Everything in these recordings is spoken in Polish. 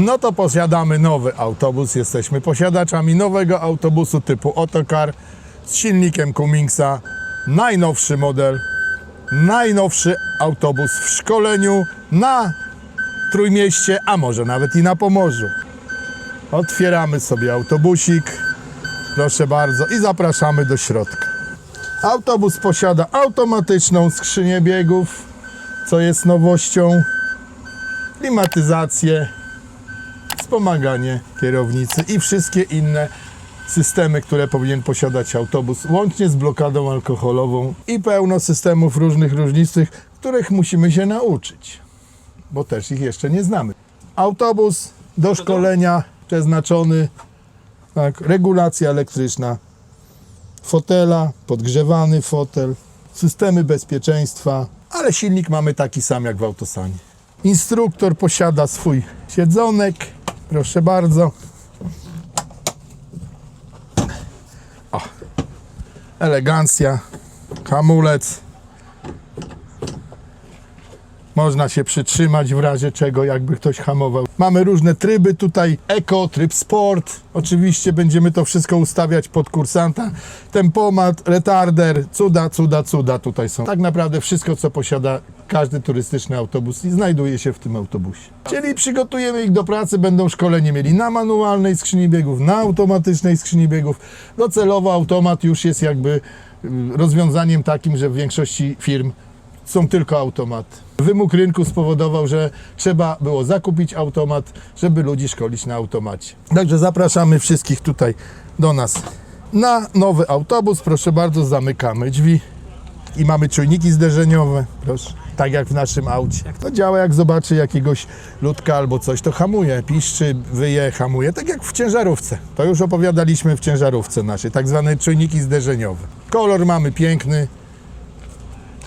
No to posiadamy nowy autobus. Jesteśmy posiadaczami nowego autobusu typu Otokar z silnikiem Cummingsa. Najnowszy model, najnowszy autobus w szkoleniu na Trójmieście, a może nawet i na Pomorzu. Otwieramy sobie autobusik, proszę bardzo, i zapraszamy do środka. Autobus posiada automatyczną skrzynię biegów, co jest nowością, klimatyzację, wspomaganie kierownicy i wszystkie inne systemy, które powinien posiadać autobus, łącznie z blokadą alkoholową i pełno systemów różnych, różnistych, których musimy się nauczyć, bo też ich jeszcze nie znamy. Autobus do szkolenia przeznaczony, tak, regulacja elektryczna fotela, podgrzewany fotel, systemy bezpieczeństwa, ale silnik mamy taki sam jak w Autosanie. Instruktor posiada swój siedzonek, proszę bardzo. O, elegancja, hamulec. Można się przytrzymać w razie czego, jakby ktoś hamował. Mamy różne tryby tutaj, eko, tryb sport. Oczywiście będziemy to wszystko ustawiać pod kursanta. Tempomat, retarder, cuda, cuda, cuda tutaj są. Tak naprawdę wszystko, co posiada każdy turystyczny autobus i znajduje się w tym autobusie. Czyli przygotujemy ich do pracy, będą szkolenie mieli na manualnej skrzyni biegów, na automatycznej skrzyni biegów. Docelowo automat już jest jakby y, rozwiązaniem takim, że w większości firm są tylko automaty. Wymóg rynku spowodował, że trzeba było zakupić automat, żeby ludzi szkolić na automacie. Także zapraszamy wszystkich tutaj do nas na nowy autobus. Proszę bardzo, zamykamy drzwi i mamy czujniki zderzeniowe. Proszę. Tak jak w naszym aucie. To działa, jak zobaczy jakiegoś ludka albo coś, to hamuje, piszczy, wyje, hamuje, tak jak w ciężarówce. To już opowiadaliśmy w ciężarówce naszej, tak zwane czujniki zderzeniowe. Kolor mamy piękny,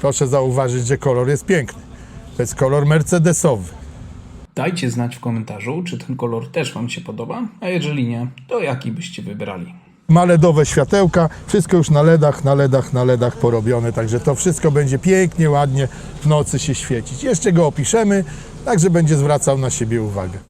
Proszę zauważyć, że kolor jest piękny. To jest kolor mercedesowy. Dajcie znać w komentarzu, czy ten kolor też Wam się podoba, a jeżeli nie, to jaki byście wybrali. Ma LEDowe światełka, wszystko już na LEDach, na LEDach, na LEDach porobione, także to wszystko będzie pięknie, ładnie w nocy się świecić. Jeszcze go opiszemy, także będzie zwracał na siebie uwagę.